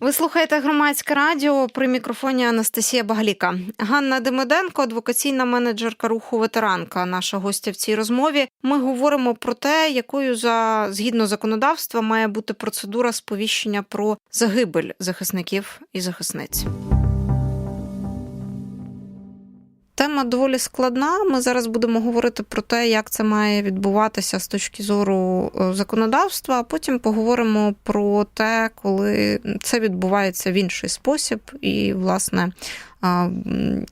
Ви слухаєте громадське радіо при мікрофоні Анастасія Багліка. Ганна Демиденко, адвокаційна менеджерка руху ветеранка. Наша гостя в цій розмові. Ми говоримо про те, якою за згідно законодавства має бути процедура сповіщення про загибель захисників і захисниць. Тема доволі складна. Ми зараз будемо говорити про те, як це має відбуватися з точки зору е, законодавства. А потім поговоримо про те, коли це відбувається в інший спосіб, і, власне,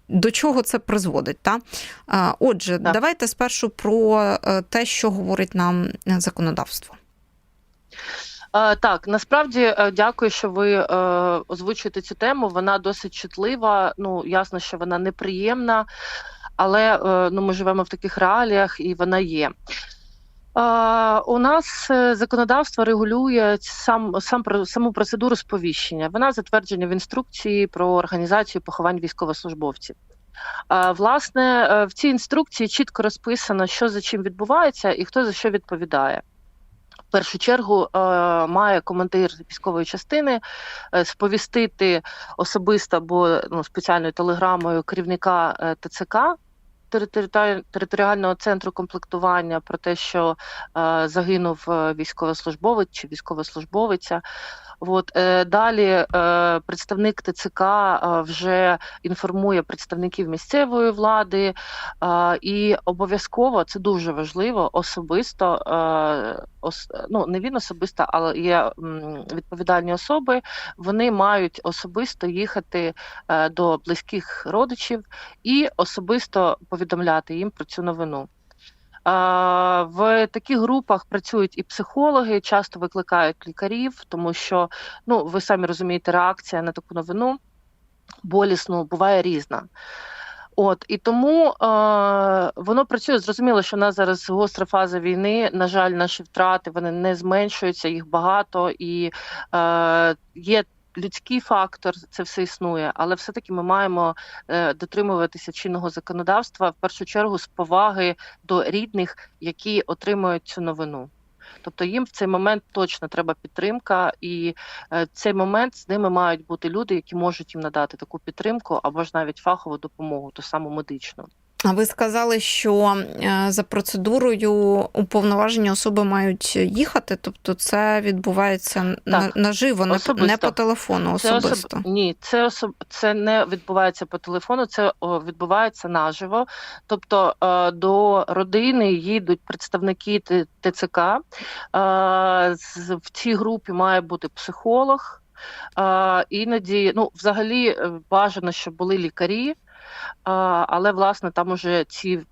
до чого це призводить. Та? Отже, Так. давайте спершу про е, те, що говорить нам законодавство. Е, Так, насправді е, дякую, що ви е, озвучуєте цю тему. Вона досить чутлива. Ну ясно, що вона неприємна, але ну, ми живемо в таких реаліях, і вона є. У нас законодавство регулює сам, сам саму процедуру сповіщення. Вона затверджена в інструкції про організацію поховань військовослужбовців. Власне, в цій інструкції чітко розписано, що за чим відбувається і хто за що відповідає. Першу чергу е, має командир військової частини е, сповістити особисто або ну, спеціальною телеграмою керівника е, ТЦК. Територіального центру комплектування про те, що е, загинув військовослужбовець чи військовослужбовиця. От е, далі е, представник ТЦК е, вже інформує представників місцевої влади, і обов'язково це дуже важливо особисто. Ос, ну не він особисто, але є відповідальні особи. Вони мають особисто їхати до близьких родичів і особисто повідомляти їм про цю новину. В таких групах працюють і психологи, часто викликають лікарів, тому що ну ви самі розумієте, реакція на таку новину болісну буває різна. От і тому е, воно працює. Зрозуміло, що в нас зараз гостра фаза війни. На жаль, наші втрати вони не зменшуються, їх багато і е, є. Людський фактор це все існує, але все-таки ми маємо е, дотримуватися чинного законодавства в першу чергу з поваги до рідних, які отримують цю новину. Тобто їм в цей момент точно треба підтримка, і е, в цей момент з ними мають бути люди, які можуть їм надати таку підтримку або ж навіть фахову допомогу, ту саму медичну. А ви сказали, що е, за процедурою уповноважені особи мають їхати, тобто це відбувається Так, наживо, не, по- не особисто. по телефону Це особисто. особ... Ні, це особ... це не відбувається по телефону, це відбувається наживо. Тобто е, до родини їдуть представники ТЦК. Е, в цій групі має бути психолог. Іноді, ну, взагалі, бажано, щоб були лікарі. Але власне там уже ці е,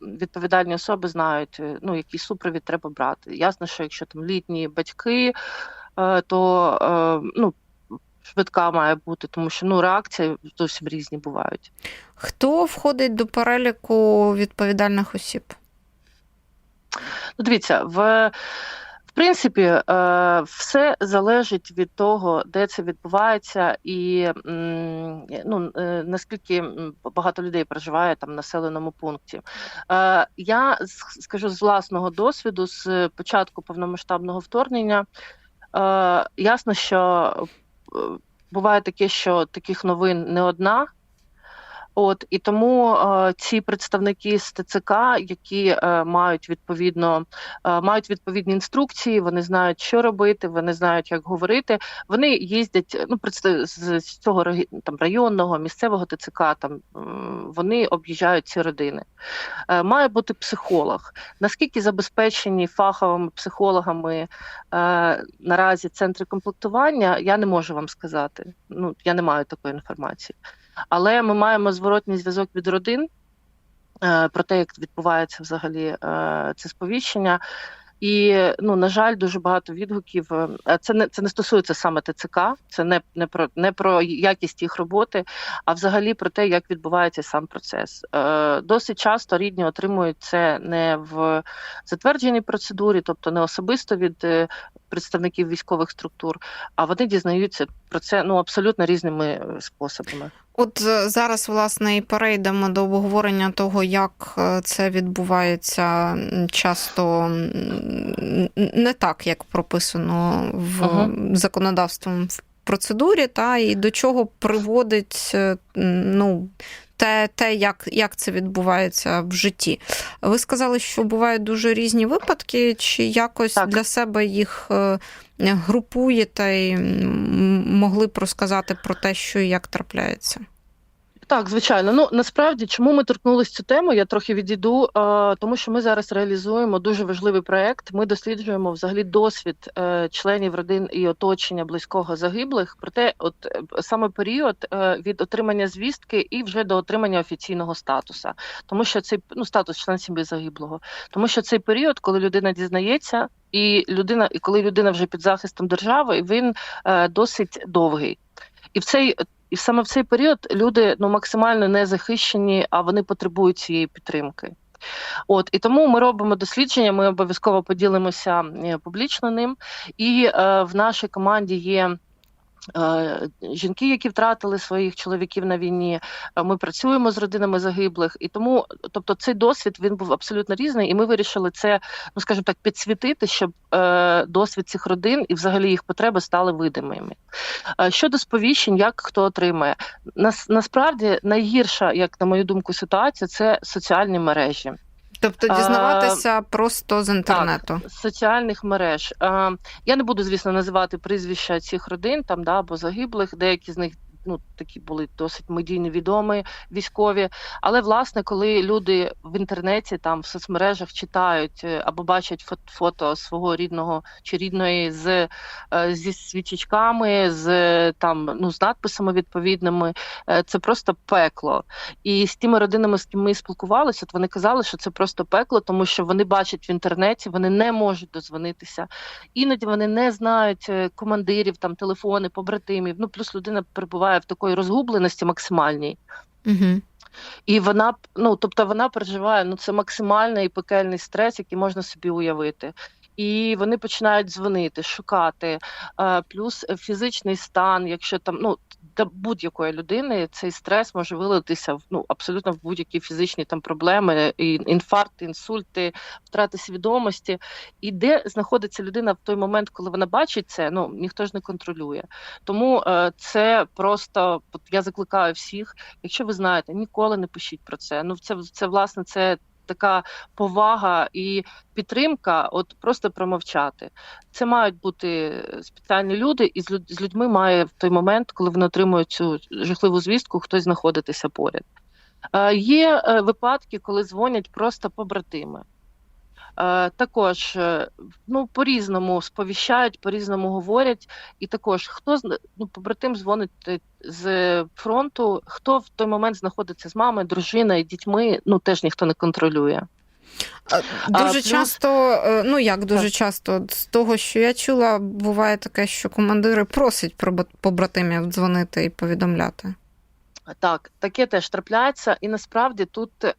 відповідальні особи знають, е, ну який супровід треба брати. Ясно, що якщо там літні батьки, е, то ну швидка має бути, тому що ну реакції зовсім різні бувають. Хто входить до переліку відповідальних осіб? Ну, дивіться, в принципі, е, все залежить від того, де це відбувається, і ну, е, наскільки багато людей проживає там в населеному пункті. Е, я скажу з власного досвіду, з початку повномасштабного вторгнення, ясно, що буває таке, що таких новин не одна. От і тому е, ці представники з ТЦК, які е, мають відповідно е, мають відповідні інструкції, вони знають, що робити, вони знають, як говорити. Вони їздять ну представ- з з цього там районного місцевого ТЦК. Там вони об'їжджають ці родини. Е, має бути психолог. Наскільки забезпечені фаховими психологами е, наразі центри комплектування, я не можу вам сказати. Ну я не маю такої інформації. Але ми маємо зворотній зв'язок від родин е, про те, як відбувається взагалі е, це сповіщення. І ну на жаль, дуже багато відгуків. е, Це не це не стосується саме ТЦК, це не, не про не про якість їх роботи, а взагалі про те, як відбувається сам процес. Е, Досить часто рідні отримують це не в затвердженій процедурі, тобто не особисто від представників військових структур, а вони дізнаються про це ну абсолютно різними способами. От е, зараз, власне, і перейдемо до обговорення того, як е, це відбувається часто не так, як прописано в ага. законодавством процедурі, та і до чого приводить е, ну, те, те як, як це відбувається в житті. Ви сказали, що бувають дуже різні випадки, чи якось Так. для себе їх е, групуєте і могли б розказати про те, що і як трапляється? Так, звичайно. Ну насправді, чому ми торкнулись цю тему? Я трохи відійду, тому що ми зараз реалізуємо дуже важливий проект. Ми досліджуємо взагалі досвід е, членів родин і оточення близького загиблих. Проте, от е, саме період е, від отримання звістки і вже до отримання офіційного статуса, тому що цей ну статус член сім'ї загиблого, тому що цей період, коли людина дізнається, і людина, і коли людина вже під захистом держави, він досить довгий. І в цей і саме в цей період люди ну максимально не захищені, а вони потребують цієї підтримки. От і тому ми робимо дослідження. Ми обов'язково поділимося е, публічно ним. І е, в нашій команді є. Е, Жінки, які втратили своїх чоловіків на війні, Е, ми працюємо з родинами загиблих, і тому, тобто, цей досвід він був абсолютно різний, і ми вирішили це, ну скажімо так, підсвітити, щоб е, досвід цих родин і взагалі їх потреби стали видимими. Щодо сповіщень, як хто отримає, нас насправді найгірша, як на мою думку, ситуація це соціальні мережі. Тобто А, дізнаватися просто з інтернету. з соціальних мереж. Е, я не буду, звісно, називати прізвища цих родин там да, або загиблих, деякі з них. Ну, такі були досить медійно відомі військові. Але власне, коли люди в інтернеті, там в соцмережах читають е, або бачать фо- фото свого рідного чи рідної з е, зі свічечками, з е, там ну з надписами відповідними, це просто пекло. І з тими родинами, з ким ми спілкувалися, от вони казали, що це просто пекло, тому що вони бачать в інтернеті, вони не можуть дозвонитися. Іноді вони не знають командирів, там телефони, побратимів. Ну плюс людина перебуває в такої розгубленості максимальній. Угу. І вона ну тобто вона переживає ну це максимальний пекельний стрес, який можна собі уявити. І вони починають дзвонити, шукати. Е, Плюс фізичний стан, якщо там ну для будь-якої людини цей стрес може вилитися в ну абсолютно в будь-які фізичні там проблеми, і інфаркти, інсульти, втрати свідомості. І де знаходиться людина в той момент, коли вона бачить це, ну ніхто ж не контролює. Тому е, це просто я закликаю всіх. Якщо ви знаєте, ніколи не пишіть про це. Ну це це власне це така повага і підтримка. От просто промовчати. Це мають бути спеціальні люди, і з люд- з людьми має в той момент, коли вони отримують цю жахливу звістку, хтось знаходитися поряд. Е, Є е, випадки, коли дзвонять просто побратими. Е, Також е, ну по-різному сповіщають, по-різному говорять. І також хто ну, побратим дзвонить е, з фронту, хто в той момент знаходиться з мамою, дружиною, дітьми, ну теж ніхто не контролює. Дуже плюс- часто, ну як дуже Так. часто, з того, що я чула, буває таке, що командири просять про побратимів дзвонити і повідомляти. Так, таке теж трапляється, і насправді тут е,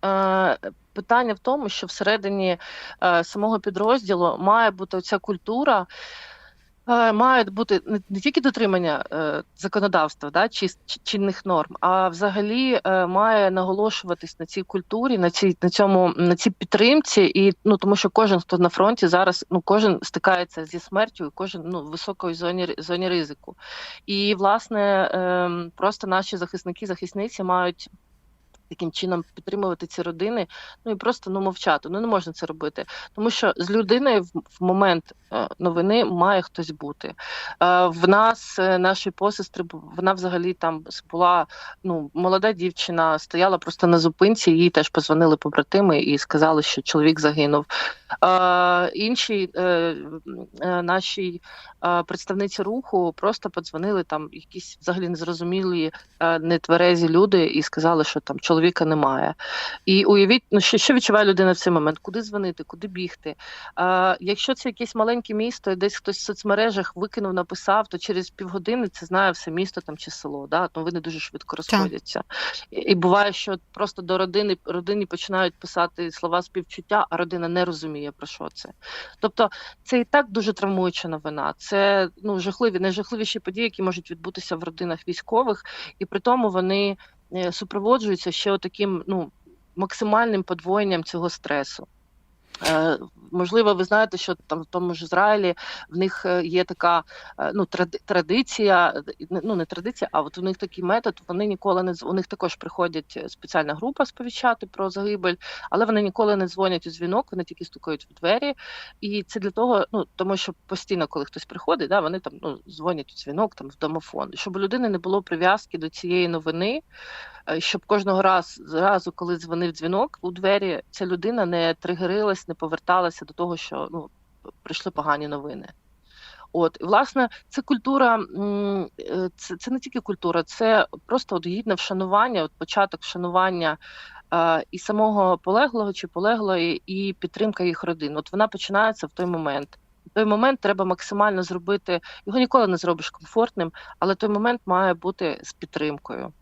питання в тому, що всередині е, самого підрозділу має бути ця культура. е, Має бути не, тільки дотримання е, законодавства, да, чи, чи- чинних норм, а взагалі е, має наголошуватись на цій культурі, на цій на цьому на цій підтримці, і ну тому, що кожен, хто на фронті зараз, ну кожен стикається зі смертю, кожен ну в високої зоні зоні ризику. І власне ем, просто наші захисники, захисниці мають. Таким чином підтримувати ці родини, ну і просто ну мовчати. Ну не можна це робити, тому що з людиною в, момент е, новини має хтось бути. Е, в нас е, нашої посестри вона взагалі там була ну молода дівчина, стояла просто на зупинці. Їй теж позвонили побратими і сказали, що чоловік загинув. Інші наші е, представниці руху просто подзвонили там якісь взагалі незрозумілі нетверезі люди і сказали, що там чоловіка немає. І уявіть, ну що, що відчуває людина в цей момент, куди дзвонити, куди бігти. Е, якщо це якесь маленьке місто, і десь хтось в соцмережах викинув, написав, то через півгодини це знає все місто там чи село. Да? Новини дуже швидко розходяться. І, і буває, що просто до родини родині починають писати слова співчуття, а родина не розуміє про що це. Тобто це і так дуже травмуюча новина. Це ну жахливі, найжахливіші події, які можуть відбутися в родинах військових, і при тому вони е, супроводжуються ще таким ну максимальним подвоєнням цього стресу. Можливо, ви знаєте, що там в тому ж Ізраїлі в них е, є така е, ну, тради- традиція, ну не традиція, а от у них такий метод. Вони ніколи не у них також приходять е, спеціальна група сповіщати про загибель, але вони ніколи не дзвонять у дзвінок, вони тільки стукають в двері. І це для того, ну тому що постійно, коли хтось приходить, да, вони там ну, дзвонять у дзвінок, там в домофон, щоб у людини не було прив'язки до цієї новини, щоб кожного раз разу, коли дзвонив дзвінок у двері, ця людина не тригерилась, не поверталася до того, що ну прийшли погані новини. От, і власне, це культура, е, це, це не тільки культура, це просто от гідне вшанування, от початок вшанування е, і самого полеглого чи полеглої, і підтримка їх родин. От вона починається в той момент. В той момент треба максимально зробити, його ніколи не зробиш комфортним, але той момент має бути з підтримкою.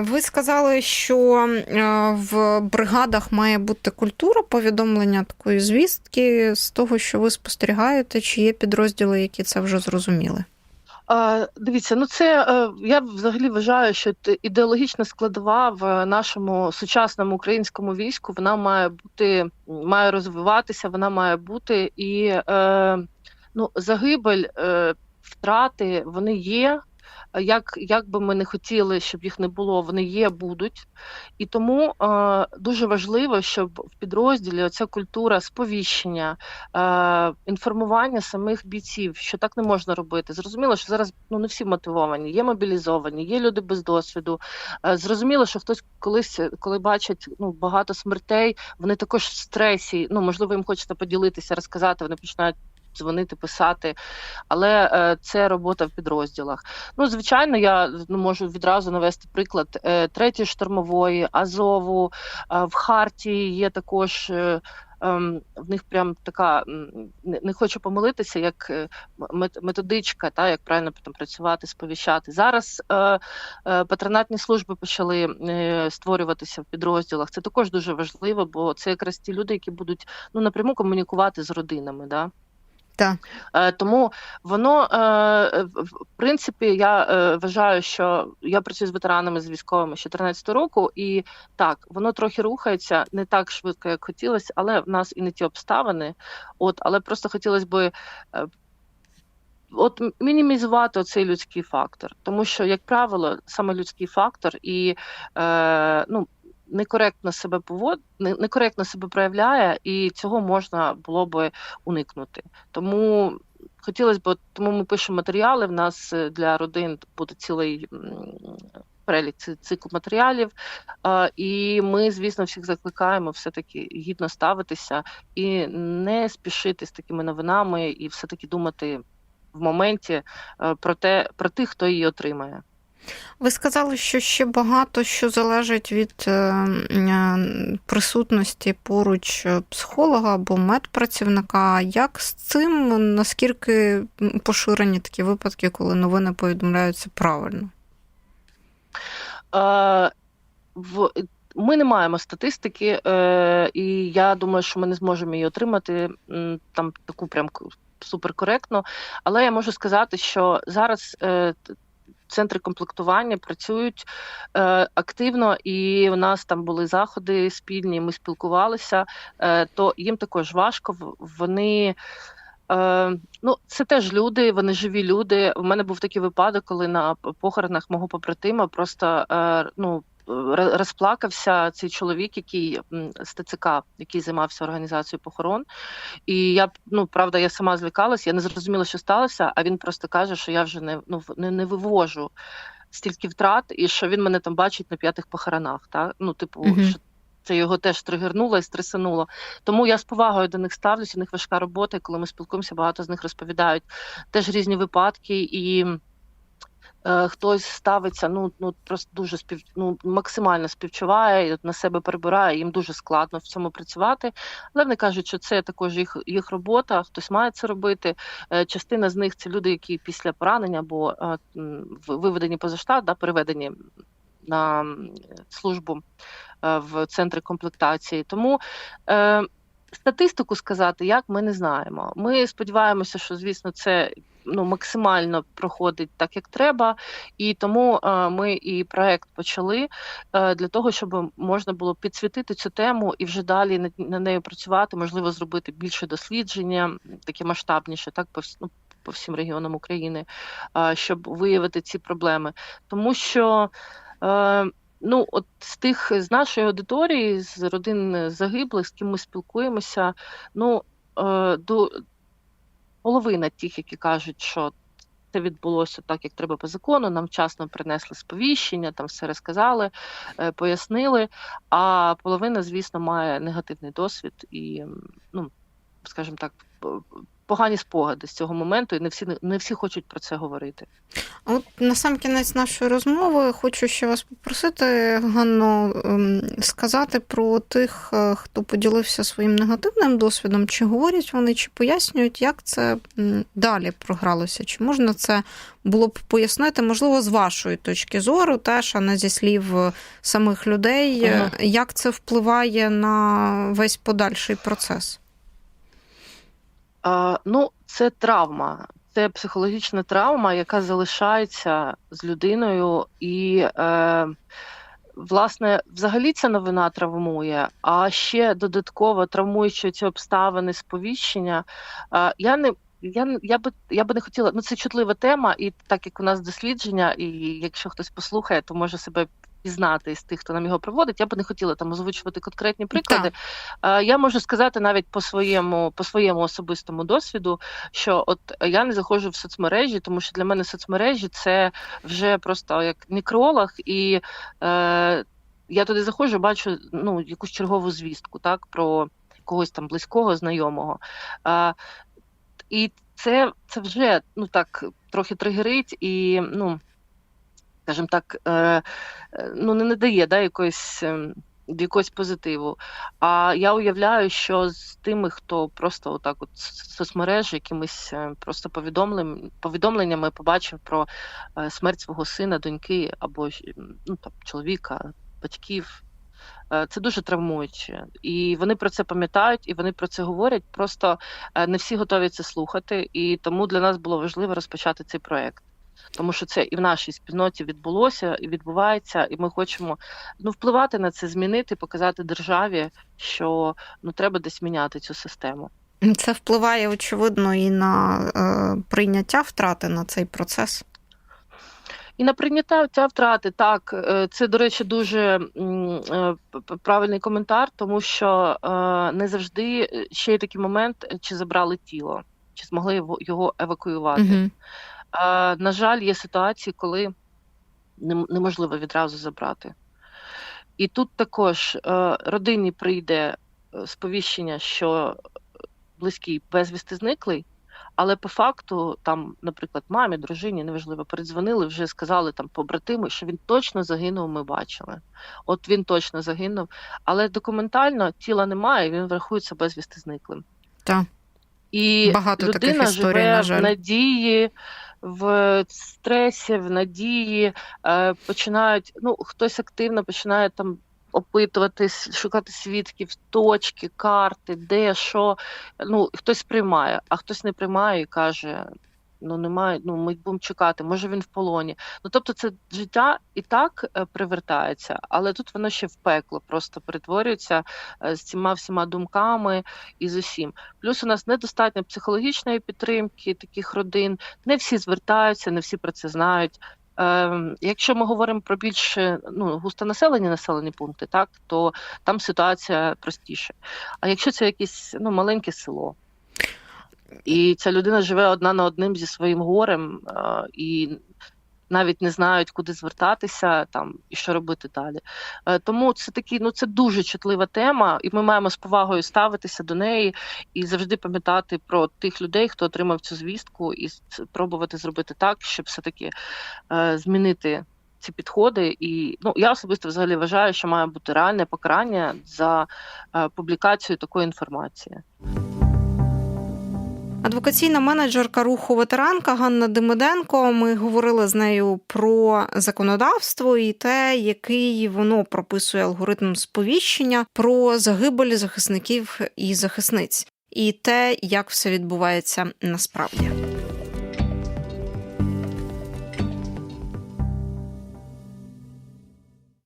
Ви сказали, що е, в бригадах має бути культура повідомлення такої звістки з того, що ви спостерігаєте, чи є підрозділи, які це вже зрозуміли. Дивіться, ну це е, я взагалі вважаю, що ідеологічна складова в нашому сучасному українському війську вона має бути, має розвиватися, вона має бути і е, ну, загибель, втрати вони є. Як, як би ми не хотіли, щоб їх не було, вони є, будуть. І тому е, дуже важливо, щоб в підрозділі оця культура сповіщення, е, інформування самих бійців, що так не можна робити. Зрозуміло, що зараз ну не всі мотивовані, є мобілізовані, є люди без досвіду. Е, зрозуміло, що хтось колись, коли бачать ну багато смертей, вони також в стресі. Ну можливо, їм хочеться поділитися, розказати. Вони починають. Дзвонити, писати, але е, це робота в підрозділах. Ну, звичайно, я ну, можу відразу навести приклад е, третьої штурмової, Азову, е, в Хартії є також. Е, ем, в них прям така не, не хочу помилитися, як е, методичка, та як правильно там працювати, сповіщати. Зараз е, е, патронатні служби почали е, створюватися в підрозділах. Це також дуже важливо, бо це якраз ті люди, які будуть ну напряму комунікувати з родинами. Да? Так. Е, Тому воно е, в принципі я е, вважаю, що я працюю з ветеранами з військовими з 14 року, і так воно трохи рухається не так швидко, як хотілося, але в нас і не ті обставини. От, але просто хотілося би. е, От мінімізувати цей людський фактор, тому що, як правило, саме людський фактор і е, ну, некоректно себе повод, некоректно себе проявляє, і цього можна було би уникнути. Тому хотілося б, тому ми пишемо матеріали. В нас е, для родин буде цілий перелік ци- цикл матеріалів. І ми, звісно, всіх закликаємо все-таки гідно ставитися і не спішити з такими новинами, і все-таки думати в моменті е, про те, про тих, хто її отримає. Ви сказали, що ще багато що залежить від е, е, присутності поруч е, психолога або медпрацівника. Як з цим наскільки поширені такі випадки, коли новини повідомляються правильно? В ми не маємо статистики, е, і я думаю, що ми не зможемо її отримати там таку прям суперкоректно. Але я можу сказати, що зараз е, центри комплектування працюють е, активно, і у нас там були заходи спільні. Ми спілкувалися. Е, то їм також важко. Вони. Е, ну, це теж люди, вони живі люди. У мене був такий випадок, коли на похоронах мого побратима просто е, ну, розплакався цей чоловік, який з ТЦК, який займався організацією похорон. І я ну правда, я сама злякалась, я не зрозуміла, що сталося. А він просто каже, що я вже не ну не, не вивожу стільки втрат, і що він мене там бачить на п'ятих похоронах. Та? Ну, типу, Мгм. що це його теж тригернуло і стресануло. Тому я з повагою до них ставлюся. У них важка робота. І коли ми спілкуємося, багато з них розповідають теж різні випадки і. Е, Хтось ставиться, ну ну просто дуже спів, ну, максимально співчуває, на себе перебирає. Їм дуже складно в цьому працювати. Але вони кажуть, що це також їх їх робота. Хтось має це робити. Е, Частина з них це люди, які після поранення або е, виведені поза штат, да, переведені на службу в центри комплектації. Тому статистику сказати, як ми не знаємо. Ми сподіваємося, що звісно це ну, максимально проходить так, як треба. І тому е, ми і проект почали е, для того, щоб можна було підсвітити цю тему і вже далі на, нею працювати, можливо, зробити більше дослідження, таке масштабніше, так ну, по всім регіонам України, е, щоб виявити ці проблеми. Тому що. Ну, от з тих з нашої аудиторії, з родин загиблих, з ким ми спілкуємося, ну до половина тих, які кажуть, що це відбулося так, як треба по закону. Нам вчасно принесли сповіщення, там все розказали, е, пояснили. А половина, звісно, має негативний досвід і, ну, скажімо так, погані спогади з цього моменту, і не всі не всі хочуть про це говорити. От на сам кінець нашої розмови хочу ще вас попросити, Ганно, ем, сказати про тих, е, хто поділився своїм негативним досвідом, чи говорять вони, чи пояснюють, як це далі програлося. Чи можна це було б пояснити, можливо, з вашої точки зору, теж, а не зі слів е, самих людей, е, Ага. як це впливає на весь подальший процес? Ну, це травма. Це психологічна травма, яка залишається з людиною, і, е, власне, взагалі ця новина травмує, а ще додатково травмуючи ці обставини сповіщення. Я не я, я би я би не хотіла. Ну, це чутлива тема, і так як у нас дослідження, і якщо хтось послухає, то може себе пізнати із тих, хто нам його проводить. Я би не хотіла там озвучувати конкретні приклади. Е, Я можу сказати навіть по своєму, по своєму особистому досвіду, що от я не заходжу в соцмережі, тому що для мене соцмережі це вже просто як некролог, і е, я туди заходжу, бачу ну, якусь чергову звістку, так, про когось там близького, знайомого. Е, і це, це вже ну так трохи тригерить і, ну, скажімо так, е, е, ну, не надає да, якоїсь. ем, якогось позитиву. А я уявляю, що з тими, хто просто отак от соцмережі якимись е, просто повідомлень, повідомленнями побачив про смерть свого сина, доньки або ну, там, чоловіка, батьків. Це дуже травмуюче. І вони про це пам'ятають, і вони про це говорять. Просто не всі готові це слухати. І тому для нас було важливо розпочати цей проект. Тому що це і в нашій спільноті відбулося, і відбувається, і ми хочемо ну, впливати на це, змінити, показати державі, що ну треба десь міняти цю систему. Це впливає, очевидно, і на е, прийняття втрати на цей процес. І на прийняття ця втрати, так, е, це, до речі, дуже е, правильний коментар, тому що е, не завжди ще є такий момент, чи забрали тіло, чи змогли його- евакуювати. Угу. Е, На жаль, є ситуації, коли неможливо відразу забрати. І тут також е, родині прийде е, сповіщення, що близький безвісти зниклий, але по факту, там, наприклад, мамі, дружині, неважливо, передзвонили, вже сказали там побратими, що він точно загинув, ми бачили. От він точно загинув. Але документально тіла немає, він врахується безвісти зниклим. Так. І Багато таких історій, живе на жаль. в надії, в стресі, в надії, е, починають, ну, хтось активно починає там опитувати, шукати свідків, точки, карти, де, що. Ну, хтось приймає, а хтось не приймає і каже. Ну, немає, ну ми будемо чекати, може він в полоні. Ну тобто, це життя і так е, привертається, але тут воно ще в пекло просто перетворюється е, з цими всіма думками і з усім. Плюс у нас недостатньо психологічної підтримки таких родин. Не всі звертаються, не всі про це знають. Ем, якщо ми говоримо про більш ну, густонаселені населені пункти, так то там ситуація простіша. А якщо це якесь ну, маленьке село, і ця людина живе одна на одним зі своїм горем, е, і навіть не знають, куди звертатися там і що робити далі. Е, Тому це такі, ну це дуже чутлива тема, і ми маємо з повагою ставитися до неї і завжди пам'ятати про тих людей, хто отримав цю звістку, і спробувати зробити так, щоб все-таки е, змінити. Ці підходи, і ну я особисто взагалі вважаю, що має бути реальне покарання за е, публікацію такої інформації. Адвокаційна менеджерка руху ветеранка Ганна Демиденко. Ми говорили з нею про законодавство і те, який воно прописує алгоритм сповіщення про загибель захисників і захисниць, і те, як все відбувається насправді.